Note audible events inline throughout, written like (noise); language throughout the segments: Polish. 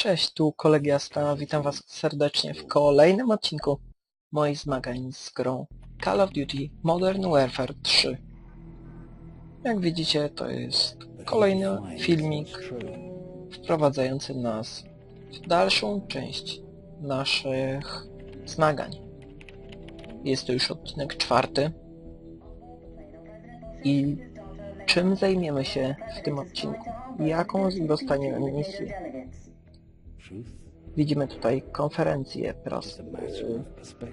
Cześć, tu Kolegiasta, witam was serdecznie w kolejnym odcinku moich zmagań z grą Call of Duty Modern Warfare 3. Jak widzicie, to jest kolejny filmik wprowadzający nas w dalszą część naszych zmagań. Jest to już odcinek czwarty. I czym zajmiemy się w tym odcinku? Jaką dostaniemy misję? Widzimy tutaj konferencję pras...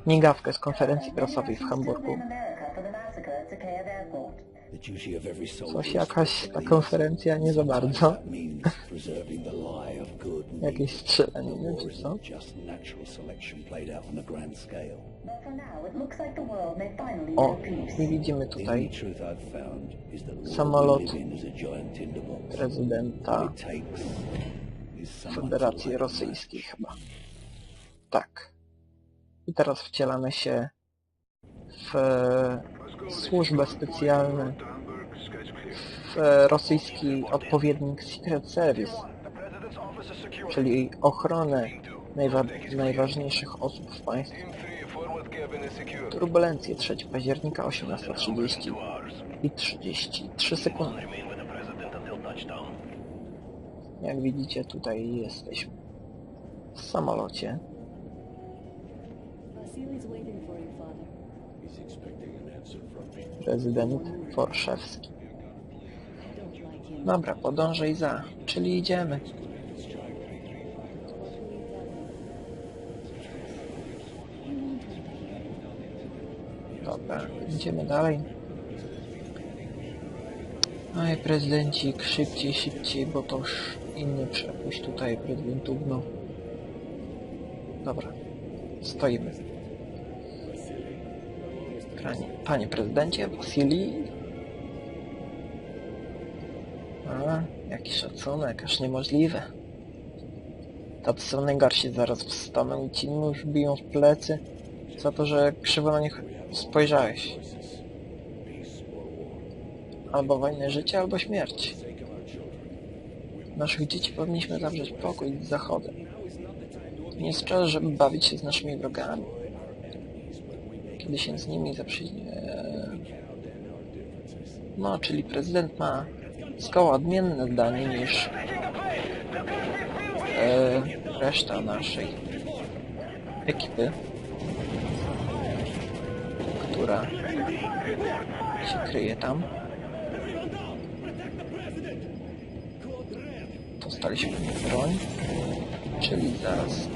migawkę z konferencji prasowej w Hamburgu. Coś jakaś ta konferencja nie za bardzo. (laughs) Jakieś strzelaniny czy co? O, i widzimy tutaj samolot prezydenta Federacji Rosyjskiej chyba. Tak. I teraz wcielamy się w służbę specjalną, w rosyjski odpowiednik Secret Service, czyli ochronę najwa najważniejszych osób w państwie. Turbulencje 3 października 18.30 i 33 sekundy. Jak widzicie tutaj jesteśmy w samolocie. Prezydent Forszewski. Dobra, podążaj za, czyli idziemy. Dobra, idziemy dalej. Oj, prezydencik, szybciej, szybciej, bo to już inny przepuść tutaj prezydentów, no. Dobra, stoimy. Panie, panie prezydencie, Wasili. A, jaki szacunek, aż niemożliwe. Tacy są najgorsi, zaraz wstaną i ci nóż biją w plecy za to, że krzywo na nich spojrzałeś. Albo wojnę życia, albo śmierć. Naszych dzieci powinniśmy zawrzeć pokój z Zachodem. Nie jest czas, żeby bawić się z naszymi wrogami. Kiedy się z nimi zaprzyjaźni... No, czyli prezydent ma zgoła odmienne zdanie niż e, reszta naszej ekipy, która się kryje tam. Dostaliśmy broń, czyli zaraz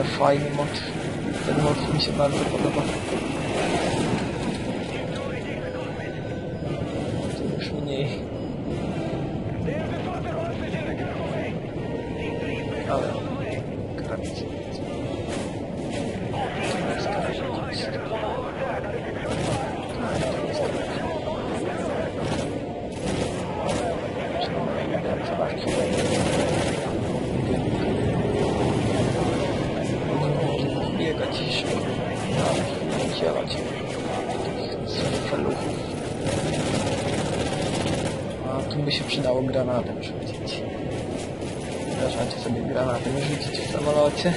Ale fajny mod. Ten mod mi się bardzo podoba. To granatem rzucić. Wyobrażacie sobie granatem rzucić w samolocie?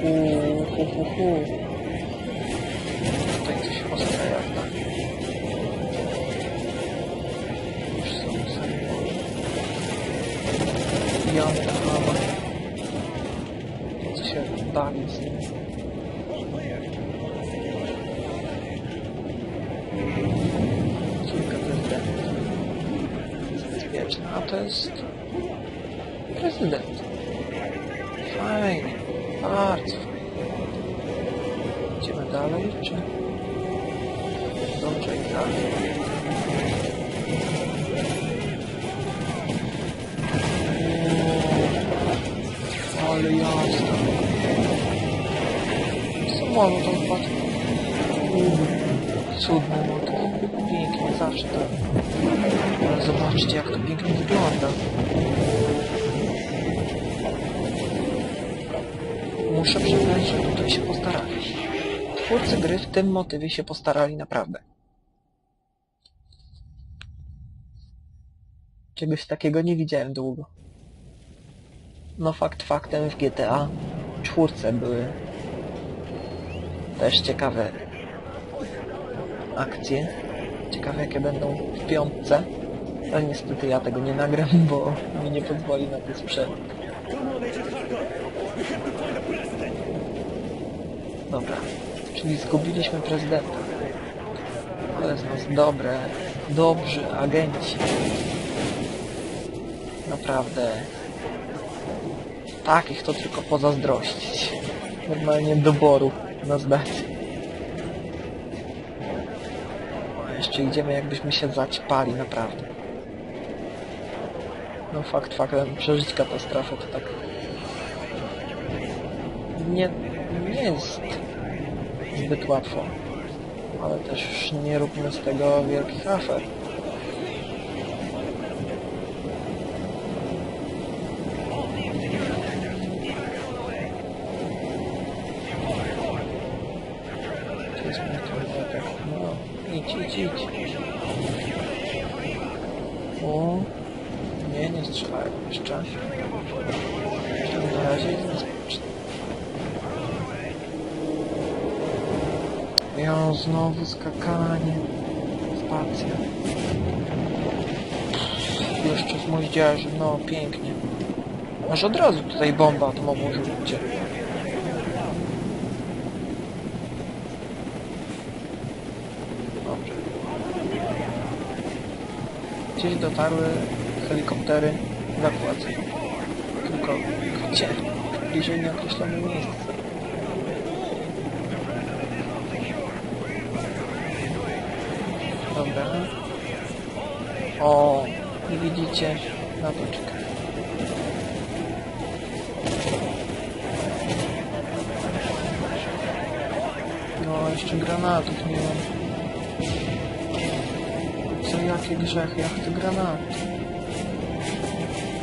Hu, hu, hu. Tutaj coś ostra jazda. Już są samochody. Jamy chama. Co się bawi z. Wieczne, a to jest prezydent. Fajnie, bardzo. Idziemy dalej, czy... Dobrze i tak. Uuu, Ale jasno. Samolot odpadł. Cudny motyw. Pięknie, zawsze tak. Ale zobaczcie, jak to pięknie wygląda. Muszę przyznać, że tutaj się postarali. Twórcy gry w tym motywie się postarali naprawdę. Czegoś takiego nie widziałem długo. No fakt faktem w GTA czwórce były też ciekawe akcje. Ciekawe jakie będą w piątce. Ale niestety ja tego nie nagram, bo mi nie pozwoli na to sprzęt. Dobra, czyli zgubiliśmy prezydenta. Ale z nas dobre, dobrzy agenci. Naprawdę. Takich to tylko pozazdrościć. Normalnie doboru na zdać. Jeszcze idziemy jakbyśmy się zaćpali, naprawdę. No fakt faktem, przeżyć katastrofę to tak... Nie, nie jest zbyt łatwo. Ale też nie róbmy z tego wielkich afer. No, idź, idź, idź. O, nie, nie strzelają. Jeszcze na razie jest bezpieczne. Ja znowu skakanie. Spacja. Jeszcze w moździerzy, no pięknie. Może od razu tutaj bomba atomową rzućcie. Dobrze. Gdzieś dotarły helikoptery ewakuacyjne. Tylko gdzie? Bliżej nieokreślone miejsce. Dobra. O, i widzicie? Czekaj. No, jeszcze granatów nie mam. Co, jakie grzechy? Ja chcę granaty.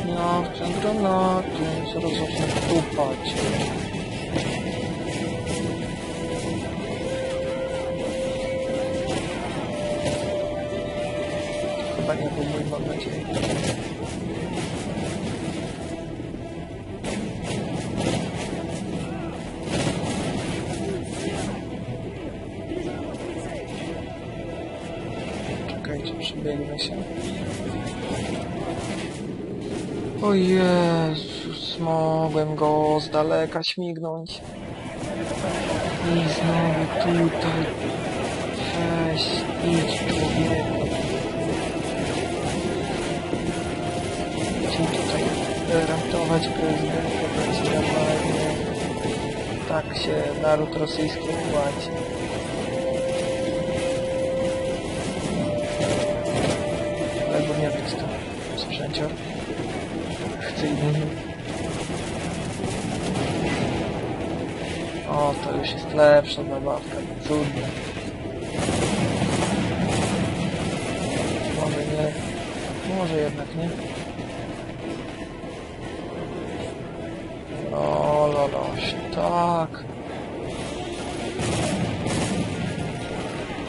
Ja chcę granaty. Zaraz zacznę tupać. Chyba nie był mój, nadzieję. Czekajcie, przebiegnę się. O Jezus, mogłem go z daleka śmignąć. I znowu tutaj. Weź, idź człowieku. Ratować prezydenta, normalnie. Tak się naród rosyjski płaci. Albo nie być to sprzęcior. Inny. O, to już jest lepsza zabawka. Cudne. Może nie. Może jednak nie. O, loloś, tak.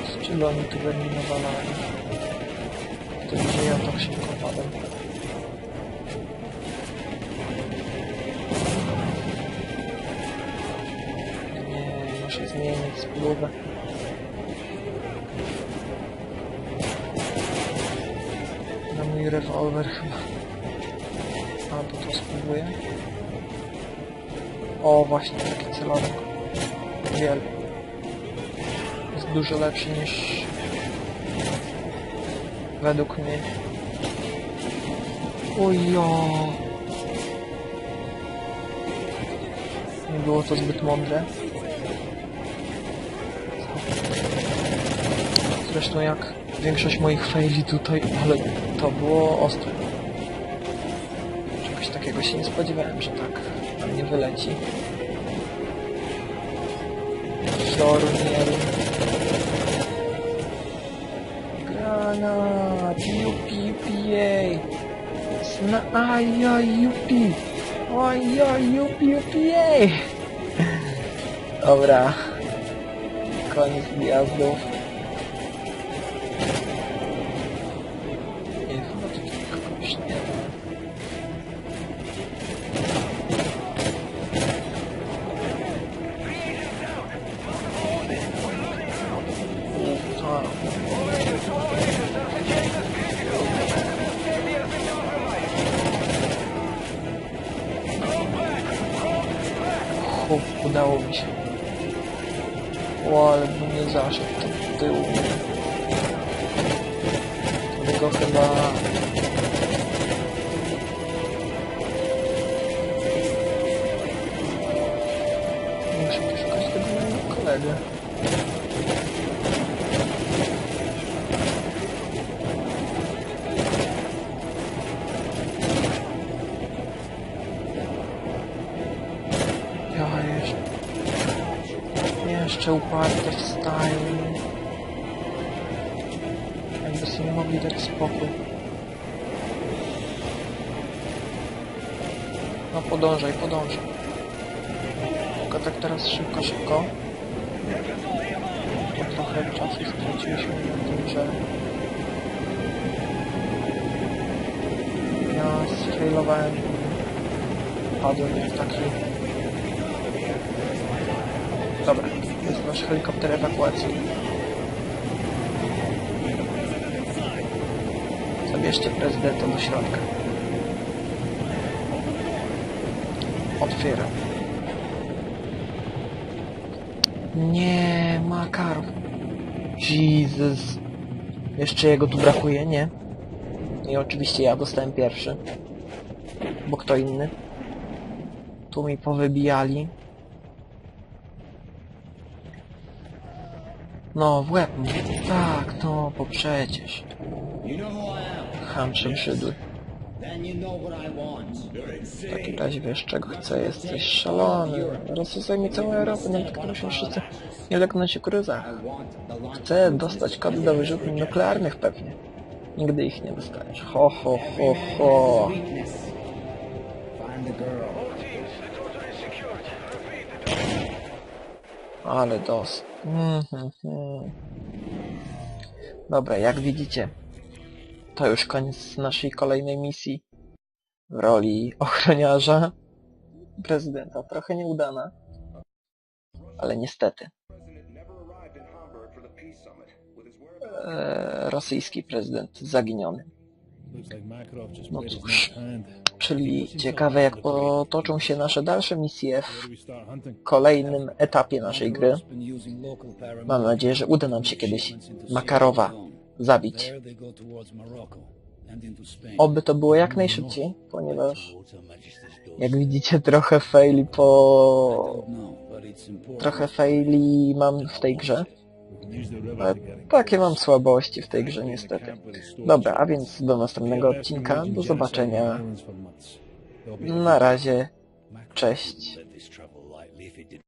Z czego oni tu mnie nawalali? To że ja tak szybko padam. Nie. zmienić spluwę. Na mój rewolwer chyba. Albo to spróbuję. O, właśnie taki celownik. Wiele. Jest dużo lepszy niż według mnie. Ojo. Nie było to zbyt mądre. Zresztą jak większość moich faili tutaj, ale to było ostre. Czegoś takiego się nie spodziewałem, że tak na mnie wyleci. Szornier. Granat! Jupi, jupi, jej! Sna... Aja, jupi! Aja, jupi, jupi, jej! Dobra. Koniec gwiazdów. Chłop, udało mi się. O, ale bym nie zaszedł do tyłu. Tego chyba... Muszę poszukać tego mojego kolegę. Jeszcze uparte wstają. Jakby sobie mogli dać spokój. No podążaj, podążaj. Tylko tak teraz szybko, szybko. To trochę czasu straciliśmy na tym, że... Ja sfailowałem. Padłem jak taki... Dobra, jest nasz helikopter ewakuacji. Zabierzcie prezydenta do środka. Otwieram. Nie, Makarow. Jesus. Jeszcze jego tu brakuje, nie? I oczywiście ja dostałem pierwszy. Bo kto inny? Tu mi powybijali. No, w łeb mi. Tak, no, bo przecież. You know who I am? Ham przebrzydły. Then you know what I want. W takim razie wiesz czego chcę, jesteś szalony. Zaraz zajmie całą Europę, nawet którąś mężczyznę. Nie legnę się kryzach. I want the launch Chcę dostać kody do wyrzutni nuklearnych pewnie. Nigdy ich nie dostaniesz. Ho, ho, ho, ho. Ale dos. Mhm. Dobra, jak widzicie, to już koniec naszej kolejnej misji w roli ochroniarza prezydenta. Trochę nieudana, ale niestety. E, rosyjski prezydent zaginiony. No cóż, Czyli ciekawe jak potoczą się nasze dalsze misje w kolejnym etapie naszej gry. Mam nadzieję, że uda nam się kiedyś Makarowa zabić. Oby to było jak najszybciej, ponieważ jak widzicie trochę faili po... trochę faili mam w tej grze. Ale takie mam słabości w tej grze niestety. Dobra, a więc do następnego odcinka. Do zobaczenia. Na razie. Cześć.